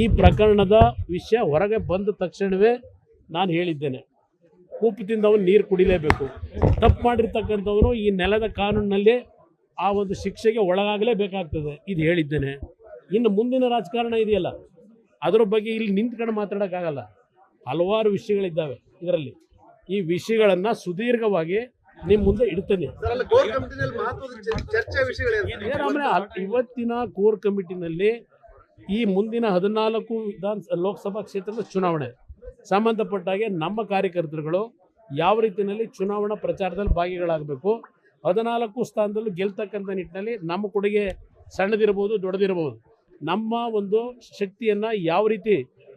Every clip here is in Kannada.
ಈ ಪ್ರಕರಣದ ವಿಷಯ ಹೊರಗೆ ಬಂದ ತಕ್ಷಣವೇ ನಾನು ಹೇಳಿದ್ದೇನೆ. ಕೂಪದಿಂದ ಅವನು ನೀರು ಕುಡಿಲೇಬೇಕು. ತಪ್ಪು ಮಾಡಿರ್ತಕ್ಕಂಥವನು ಈ ನೆಲದ ಕಾನೂನಿನಲ್ಲಿ ಆ ಒಂದು ಶಿಕ್ಷೆಗೆ ಒಳಗಾಗಲೇಬೇಕಾಗ್ತದೆ. ಇದು ಹೇಳಿದ್ದೇನೆ. ಇನ್ನು ಮುಂದಿನ ರಾಜಕಾರಣ ಇದೆಯಲ್ಲ. ಅದರ ಬಗ್ಗೆ ಇಲ್ಲಿ ನಿಂತ್ಕೊಂಡು ಮಾತಾಡೋಕ್ಕಾಗಲ್ಲ. ಹಲವಾರು ವಿಷಯಗಳಿದ್ದಾವೆ ಇದರಲ್ಲಿ. ಈ ವಿಷಯಗಳನ್ನು ಸುದೀರ್ಘವಾಗಿ ನಿಮ್ಮ ಮುಂದೆ ಇಡ್ತೇನೆ. ಇವತ್ತಿನ ಕೋರ್ ಕಮಿಟಿನಲ್ಲಿ ಈ ಮುಂದಿನ ಹದಿನಾಲ್ಕು ವಿಧಾನ ಲೋಕಸಭಾ ಕ್ಷೇತ್ರದ ಚುನಾವಣೆ. ಸಂಬಂಧಪಟ್ಟಾಗೆ ನಮ್ಮ ಕಾರ್ಯಕರ್ತರುಗಳು ಯಾವ ರೀತಿಯಲ್ಲಿ ಚುನಾವಣಾ ಪ್ರಚಾರದಲ್ಲಿ ಭಾಗಿಗಳಾಗಬೇಕು ಹದಿನಾಲ್ಕು ಸ್ಥಾನದಲ್ಲೂ ಗೆಲ್ತಕ್ಕಂಥ ನಿಟ್ಟಿನಲ್ಲಿ ನಮ್ಮ ಕೊಡುಗೆ ಸಣ್ಣದಿರ್ಬೋದು ದೊಡ್ಡದಿರಬಹುದು. ನಮ್ಮ ಒಂದು ಶಕ್ತಿಯನ್ನು ಯಾವ ರೀತಿ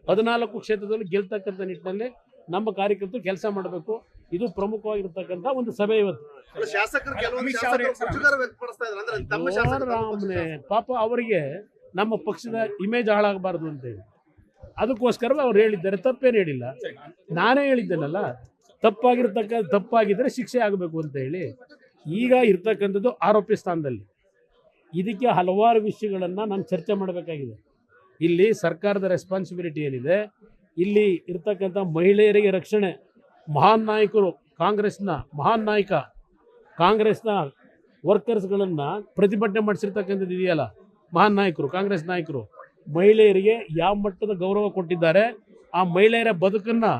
ಹದಿನಾಲ್ಕು ಕ್ಷೇತ್ರದಲ್ಲೂ ಗೆಲ್ತಕ್ಕಂಥ ನಿಟ್ಟಿನಲ್ಲಿ ನಮ್ಮ ಕಾರ್ಯಕರ್ತರು ಕೆಲಸ ಮಾಡಬೇಕು ಇದು ಪ್ರಮುಖವಾಗಿರ್ತಕ್ಕಂಥ ಒಂದು ಸಭೆ ಇವತ್ತು. ರಾಮನೆ ಪಾಪ ಅವರಿಗೆ ನಮ್ಮ ಪಕ್ಷದ ಇಮೇಜ್ ಹಾಳಾಗಬಾರ್ದು ಅಂತೇಳಿ ಅದಕ್ಕೋಸ್ಕರ ಅವ್ರು ಹೇಳಿದ್ದಾರೆ, ತಪ್ಪೇನು ಹೇಳಿಲ್ಲ. ನಾನೇ ಹೇಳಿದ್ದೇನಲ್ಲ, ತಪ್ಪಾಗಿರ್ತಕ್ಕ ತಪ್ಪಾಗಿದ್ದರೆ ಶಿಕ್ಷೆ ಆಗಬೇಕು ಅಂತ ಹೇಳಿ ಈಗ ಇರ್ತಕ್ಕಂಥದ್ದು ಆರೋಪಿ ಸ್ಥಾನದಲ್ಲಿ. ಇದಕ್ಕೆ ಹಲವಾರು ವಿಷಯಗಳನ್ನು ನಾನು ಚರ್ಚೆ ಮಾಡಬೇಕಾಗಿದೆ. ಇಲ್ಲಿ ಸರ್ಕಾರದ ರೆಸ್ಪಾನ್ಸಿಬಿಲಿಟಿ ಏನಿದೆ, ಇಲ್ಲಿ ಇರ್ತಕ್ಕಂಥ ಮಹಿಳೆಯರಿಗೆ ರಕ್ಷಣೆ, ಮಹಾನ್ ನಾಯಕರು, ಕಾಂಗ್ರೆಸ್ನ ಮಹಾನ್ ನಾಯಕ, ಕಾಂಗ್ರೆಸ್ನ ವರ್ಕರ್ಸ್ಗಳನ್ನು ಪ್ರತಿಭಟನೆ ಮಾಡಿಸಿರ್ತಕ್ಕಂಥದ್ದು ಇದೆಯಲ್ಲ ಮಹಾನ್ ನಾಯಕರು, ಕಾಂಗ್ರೆಸ್ ನಾಯಕರು, ಮಹಿಳೆಯರಿಗೆ ಯಾವ ಮಟ್ಟದ ಗೌರವ ಕೊಟ್ಟಿದ್ದಾರೆ, ಆ ಮಹಿಳೆಯರ ಬದುಕನ್ನು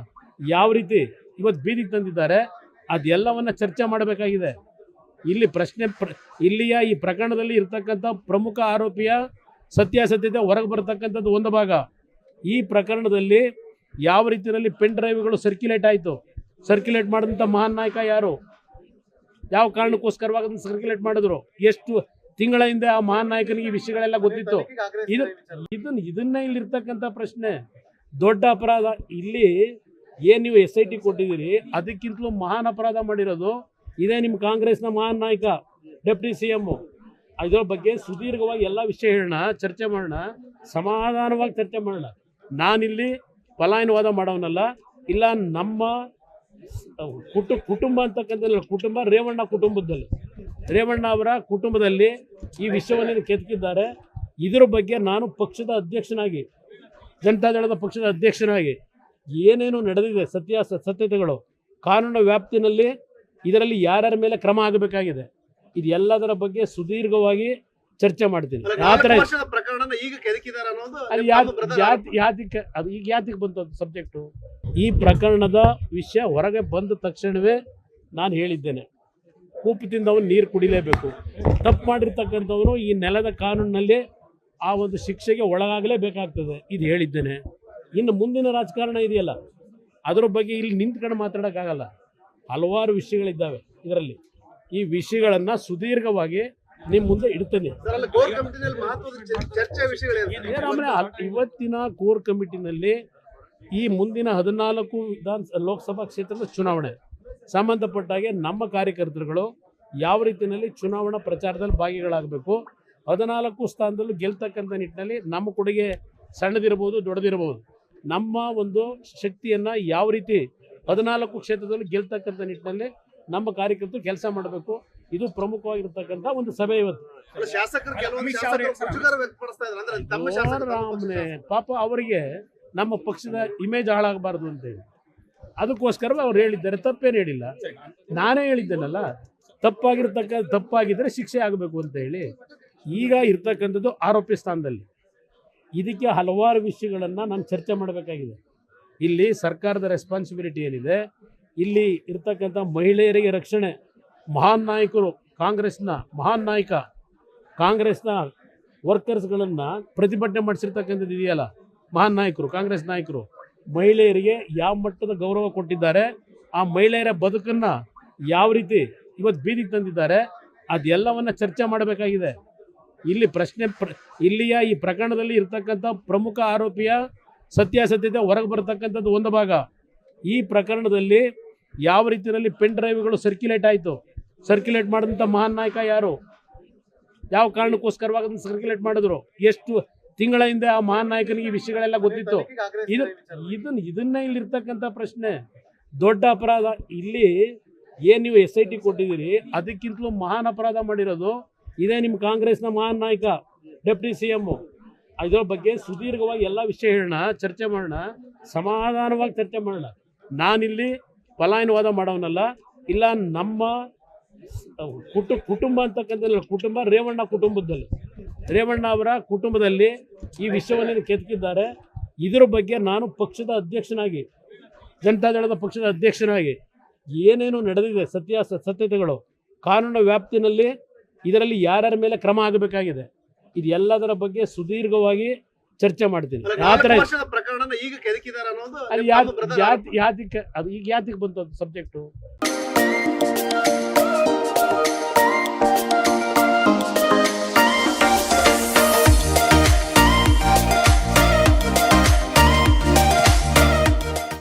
ಯಾವ ರೀತಿ ಇವತ್ತು ಬೀದಿಗೆ ತಂದಿದ್ದಾರೆ, ಅದೆಲ್ಲವನ್ನು ಚರ್ಚೆ ಮಾಡಬೇಕಾಗಿದೆ. ಇಲ್ಲಿ ಪ್ರಶ್ನೆ ಪ್ರ, ಇಲ್ಲಿಯ ಈ ಪ್ರಕರಣದಲ್ಲಿ ಇರ್ತಕ್ಕಂಥ ಪ್ರಮುಖ ಆರೋಪಿಯ ಸತ್ಯಾಸತ್ಯತೆ ಹೊರಗೆ ಬರತಕ್ಕಂಥದ್ದು ಒಂದು ಭಾಗ. ಈ ಪ್ರಕರಣದಲ್ಲಿ ಯಾವ ರೀತಿಯಲ್ಲಿ ಪೆನ್ ಡ್ರೈವ್ಗಳು ಸರ್ಕ್ಯುಲೇಟ್ ಆಯಿತು? ಸರ್ಕ್ಯುಲೇಟ್ ಮಾಡಿದಂಥ ಮಹಾನ್ ನಾಯಕ ಯಾರು? ಯಾವ ಕಾರಣಕ್ಕೋಸ್ಕರವಾಗ ಸರ್ಕ್ಯುಲೇಟ್ ಮಾಡಿದ್ರು? ಎಷ್ಟು ತಿಂಗಳ ಹಿಂದೆ ಆ ಮಹಾನ್ ನಾಯಕನಿಗೆ ವಿಷಯಗಳೆಲ್ಲ ಗೊತ್ತಿತ್ತು. ಇದು. ಇದನ್ನ ಇದನ್ನ ಇಲ್ಲಿರ್ತಕ್ಕಂಥ ಪ್ರಶ್ನೆ. ದೊಡ್ಡ ಅಪರಾಧ. ಇಲ್ಲಿ ಏನು ನೀವು ಎಸ್ ಐ ಟಿ ಕೊಟ್ಟಿದ್ದೀರಿ ಅದಕ್ಕಿಂತಲೂ ಮಹಾನ್ ಅಪರಾಧ ಮಾಡಿರೋದು ಇದೇ ನಿಮ್ಮ ಕಾಂಗ್ರೆಸ್ನ ಮಹಾನ್ ನಾಯಕ ಡೆಪ್ಟಿ ಸಿ ಎಂ ಇದರ ಬಗ್ಗೆ ಸುದೀರ್ಘವಾಗಿ ಎಲ್ಲ ವಿಷಯ ಹೇಳೋಣ ಚರ್ಚೆ ಮಾಡೋಣ ಸಮಾಧಾನವಾಗಿ ಚರ್ಚೆ ಮಾಡೋಣ. ನಾನಿಲ್ಲಿ ಪಲಾಯನವಾದ ಮಾಡೋನಲ್ಲ ಇಲ್ಲ ನಮ್ಮ ಕುಟು ಕುಟುಂಬ ಅಂತಕ್ಕಂಥದ್ದು ಕುಟುಂಬ ರೇವಣ್ಣ ಕುಟುಂಬದಲ್ಲಿ. ರೇವಣ್ಣ ಅವರ ಕುಟುಂಬದಲ್ಲಿ ಈ ವಿಷಯವನ್ನು ಕೆದಕಿದ್ದಾರೆ ಇದರ ಬಗ್ಗೆ ನಾನು ಪಕ್ಷದ ಅಧ್ಯಕ್ಷನಾಗಿ ಜನತಾದಳದ ಪಕ್ಷದ ಅಧ್ಯಕ್ಷನಾಗಿ ಏನೇನು ನಡೆದಿದೆ ಸತ್ಯ ಸತ್ಯತೆಗಳು ಕಾನೂನು ವ್ಯಾಪ್ತಿನಲ್ಲಿ ಇದರಲ್ಲಿ ಯಾರ್ಯಾರ ಮೇಲೆ ಕ್ರಮ ಆಗಬೇಕಾಗಿದೆ ಇದೆಲ್ಲದರ ಬಗ್ಗೆ ಸುದೀರ್ಘವಾಗಿ ಚರ್ಚೆ ಮಾಡ್ತೀನಿ. ಆ ಥರ ಅದು ಯಾತ್ ಅದು ಈಗ ಯಾತಿಗೆ ಬಂತು ಅದು ಸಬ್ಜೆಕ್ಟು ಈ ಪ್ರಕರಣದ ವಿಷಯ ಹೊರಗೆ ಬಂದ ತಕ್ಷಣವೇ ನಾನು ಹೇಳಿದ್ದೇನೆ. ಉಪ್ಪು ತಿಂದವನು ನೀರು ಕುಡಿಲೇಬೇಕು. ತಪ್ಪು ಮಾಡಿರ್ತಕ್ಕಂಥವನು ಈ ನೆಲದ ಕಾನೂನಿನಲ್ಲಿ ಆ ಒಂದು ಶಿಕ್ಷೆಗೆ ಒಳಗಾಗಲೇಬೇಕಾಗ್ತದೆ. ಇದು ಹೇಳಿದ್ದೇನೆ. ಇನ್ನು ಮುಂದಿನ ರಾಜಕಾರಣ ಇದೆಯಲ್ಲ. ಅದರ ಬಗ್ಗೆ ಇಲ್ಲಿ ನಿಂತ್ಕೊಂಡು ಮಾತಾಡೋಕ್ಕಾಗಲ್ಲ. ಹಲವಾರು ವಿಷಯಗಳಿದ್ದಾವೆ ಇದರಲ್ಲಿ. ಈ ವಿಷಯಗಳನ್ನು ಸುದೀರ್ಘವಾಗಿ ನಿಮ್ಮ ಮುಂದೆ ಇಡ್ತೇನೆ. ಇವತ್ತಿನ ಕೋರ್ ಕಮಿಟಿನಲ್ಲಿ ಈ ಮುಂದಿನ ಹದಿನಾಲ್ಕು ವಿಧಾನ ಲೋಕಸಭಾ ಕ್ಷೇತ್ರದ ಚುನಾವಣೆ. ಸಂಬಂಧಪಟ್ಟ ಹಾಗೆ ನಮ್ಮ ಕಾರ್ಯಕರ್ತರುಗಳು ಯಾವ ರೀತಿಯಲ್ಲಿ ಚುನಾವಣಾ ಪ್ರಚಾರದಲ್ಲಿ ಭಾಗಿಗಳಾಗಬೇಕು ಹದಿನಾಲ್ಕು ಸ್ಥಾನದಲ್ಲೂ ಗೆಲ್ತಕ್ಕಂಥ ನಿಟ್ಟಿನಲ್ಲಿ ನಮ್ಮ ಕೊಡುಗೆ ಸಣ್ಣದಿರ್ಬೋದು ದೊಡ್ಡದಿರಬಹುದು. ನಮ್ಮ ಒಂದು ಶಕ್ತಿಯನ್ನು ಯಾವ ರೀತಿ ಹದಿನಾಲ್ಕು ಕ್ಷೇತ್ರದಲ್ಲೂ ಗೆಲ್ತಕ್ಕಂಥ ನಿಟ್ಟಿನಲ್ಲಿ ನಮ್ಮ ಕಾರ್ಯಕರ್ತರು ಕೆಲಸ ಮಾಡಬೇಕು ಇದು ಪ್ರಮುಖವಾಗಿರ್ತಕ್ಕಂಥ ಒಂದು ಸಭೆ ಇವತ್ತು. ರಾಮನೆ ಪಾಪ ಅವರಿಗೆ ನಮ್ಮ ಪಕ್ಷದ ಇಮೇಜ್ ಹಾಳಾಗಬಾರ್ದು ಅಂತೇಳಿ. ಅದಕ್ಕೋಸ್ಕರ ಅವ್ರು ಹೇಳಿದ್ದಾರೆ. ತಪ್ಪೇನು ಹೇಳಿಲ್ಲ. ನಾನೇ ಹೇಳಿದ್ದೇನಲ್ಲ? ತಪ್ಪಾಗಿರ್ತಕ್ಕ ತಪ್ಪಾಗಿದ್ದರೆ ಶಿಕ್ಷೆ ಆಗಬೇಕು ಅಂತ ಹೇಳಿ ಈಗ ಇರ್ತಕ್ಕಂಥದ್ದು ಆರೋಪಿ ಸ್ಥಾನದಲ್ಲಿ. ಇದಕ್ಕೆ ಹಲವಾರು ವಿಷಯಗಳನ್ನು ನಾನು ಚರ್ಚೆ ಮಾಡಬೇಕಾಗಿದೆ. ಇಲ್ಲಿ ಸರ್ಕಾರದ ರೆಸ್ಪಾನ್ಸಿಬಿಲಿಟಿ ಏನಿದೆ? ಇಲ್ಲಿ ಇರ್ತಕ್ಕಂಥ ಮಹಿಳೆಯರಿಗೆ ರಕ್ಷಣೆ, ಮಹಾನ್ ನಾಯಕರು, ಕಾಂಗ್ರೆಸ್ನ ಮಹಾನ್ ನಾಯಕ, ಕಾಂಗ್ರೆಸ್ನ ವರ್ಕರ್ಸ್ಗಳನ್ನು ಪ್ರತಿಭಟನೆ ಮಾಡಿಸಿರ್ತಕ್ಕಂಥದ್ದು ಇದೆಯಲ್ಲ? ಮಹಾನ್ ನಾಯಕರು, ಕಾಂಗ್ರೆಸ್ ನಾಯಕರು. ಮಹಿಳೆಯರಿಗೆ ಯಾವ ಮಟ್ಟದ ಗೌರವ ಕೊಟ್ಟಿದ್ದಾರೆ, ಆ ಮಹಿಳೆಯರ ಬದುಕನ್ನು ಯಾವ ರೀತಿ ಇವತ್ತು ಬೀದಿಗೆ ತಂದಿದ್ದಾರೆ, ಅದೆಲ್ಲವನ್ನು ಚರ್ಚೆ ಮಾಡಬೇಕಾಗಿದೆ. ಇಲ್ಲಿ ಪ್ರಶ್ನೆ ಪ್ರ, ಇಲ್ಲಿಯ ಈ ಪ್ರಕರಣದಲ್ಲಿ ಇರ್ತಕ್ಕಂಥ ಪ್ರಮುಖ ಆರೋಪಿಯ ಸತ್ಯಾಸತ್ಯತೆ ಹೊರಗೆ ಬರತಕ್ಕಂಥದ್ದು ಒಂದು ಭಾಗ. ಈ ಪ್ರಕರಣದಲ್ಲಿ ಯಾವ ರೀತಿಯಲ್ಲಿ ಪೆನ್ ಡ್ರೈವ್ಗಳು ಸರ್ಕ್ಯುಲೇಟ್ ಆಯಿತು? ಸರ್ಕ್ಯುಲೇಟ್ ಮಾಡಿದಂಥ ಮಹಾನ್ ನಾಯಕ ಯಾರು? ಯಾವ ಕಾರಣಕ್ಕೋಸ್ಕರವಾಗಿ ಸರ್ಕ್ಯುಲೇಟ್ ಮಾಡಿದ್ರು? ಎಷ್ಟು ತಿಂಗಳ ಹಿಂದೆ ಆ ಮಹಾನ್ ನಾಯಕನಿಗೆ ವಿಷಯಗಳೆಲ್ಲ ಗೊತ್ತಿತ್ತು. ಇದು. ಇದನ್ನ ಇದನ್ನ ಇಲ್ಲಿರ್ತಕ್ಕಂಥ ಪ್ರಶ್ನೆ. ದೊಡ್ಡ ಅಪರಾಧ. ಇಲ್ಲಿ ಏನು ನೀವು ಎಸ್ ಐ ಟಿ ಕೊಟ್ಟಿದ್ದೀರಿ ಅದಕ್ಕಿಂತಲೂ ಮಹಾನ್ ಅಪರಾಧ ಮಾಡಿರೋದು ಇದೇ ನಿಮ್ಮ ಕಾಂಗ್ರೆಸ್ನ ಮಹಾನ್ ನಾಯಕ ಡೆಪ್ಟಿ ಸಿ ಎಂ ಇದರ ಬಗ್ಗೆ ಸುದೀರ್ಘವಾಗಿ ಎಲ್ಲ ವಿಷಯ ಹೇಳೋಣ ಚರ್ಚೆ ಮಾಡೋಣ ಸಮಾಧಾನವಾಗಿ ಚರ್ಚೆ ಮಾಡೋಣ. ನಾನಿಲ್ಲಿ ಪಲಾಯನವಾದ ಮಾಡೋನಲ್ಲ ಇಲ್ಲ ನಮ್ಮ ಕುಟು ಕುಟುಂಬ ಅಂತಕ್ಕಂಥ ಕುಟುಂಬ ರೇವಣ್ಣ ಕುಟುಂಬದಲ್ಲಿ. ರೇವಣ್ಣ ಅವರ ಕುಟುಂಬದಲ್ಲಿ ಈ ವಿಷಯವನ್ನು ಕೆದಕಿದ್ದಾರೆ ಇದರ ಬಗ್ಗೆ ನಾನು ಪಕ್ಷದ ಅಧ್ಯಕ್ಷನಾಗಿ ಜನತಾದಳದ ಪಕ್ಷದ ಅಧ್ಯಕ್ಷನಾಗಿ ಏನೇನು ನಡೆದಿದೆ ಸತ್ಯ ಸತ್ಯತೆಗಳು ಕಾನೂನು ವ್ಯಾಪ್ತಿನಲ್ಲಿ ಇದರಲ್ಲಿ ಯಾರ್ಯಾರ ಮೇಲೆ ಕ್ರಮ ಆಗಬೇಕಾಗಿದೆ ಇದೆಲ್ಲದರ ಬಗ್ಗೆ ಸುದೀರ್ಘವಾಗಿ ಚರ್ಚೆ ಮಾಡ್ತೀನಿ. ಯಾತಿಕ್ಕೆ ಅದು ಈಗ ಯಾತಿಗೆ ಬಂತು ಅದು ಸಬ್ಜೆಕ್ಟು